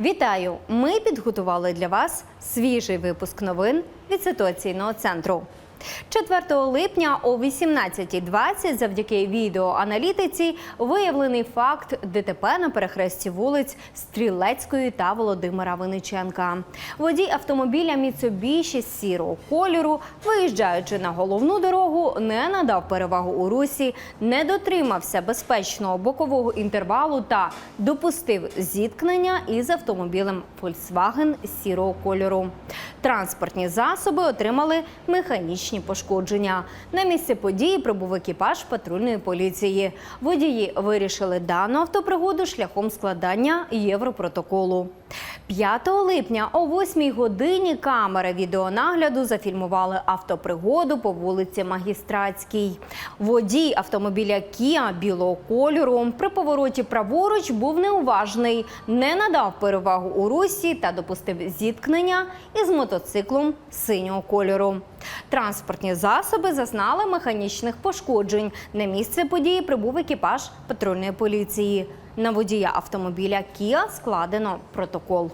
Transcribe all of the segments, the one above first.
Вітаю! Ми підготували для вас свіжий випуск новин від ситуаційного центру. 4 липня о 18.20 завдяки відеоаналітиці виявлений факт ДТП на перехресті вулиць Стрілецької та Володимира Винниченка. Водій автомобіля Міцубіші сірого кольору, виїжджаючи на головну дорогу, не надав перевагу у русі, не дотримався безпечного бокового інтервалу та допустив зіткнення із автомобілем Volkswagen сірого кольору. Транспортні засоби отримали механічні пошкодження. На місце події прибув екіпаж патрульної поліції. Водії вирішили дану автопригоду шляхом складання європротоколу. 5 липня о 8 годині камери відеонагляду зафільмували автопригоду по вулиці Магістратській. Водій автомобіля Kia білого кольору при повороті праворуч був неуважний, не надав перевагу у русі та допустив зіткнення із мотоциклом синього кольору. Транспортні засоби зазнали механічних пошкоджень. На місце події прибув екіпаж патрульної поліції. На водія автомобіля Кія складено протокол.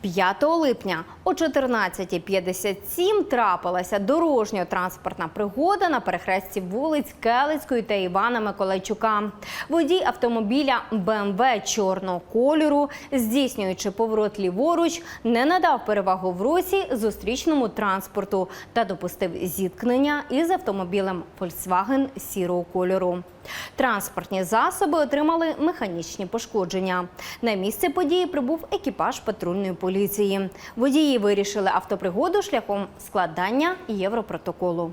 5 липня о 14.57 трапилася дорожньо-транспортна пригода на перехресті вулиць Келицької та Івана Миколайчука. Водій автомобіля БМВ чорного кольору, здійснюючи поворот ліворуч, не надав перевагу в русі зустрічному транспорту та допустив зіткнення із автомобілем Volkswagen сірого кольору. Транспортні засоби отримали механічні пошкодження. На місце події прибув екіпаж патрульної поліції. Водії вирішили автопригоду шляхом складання європротоколу.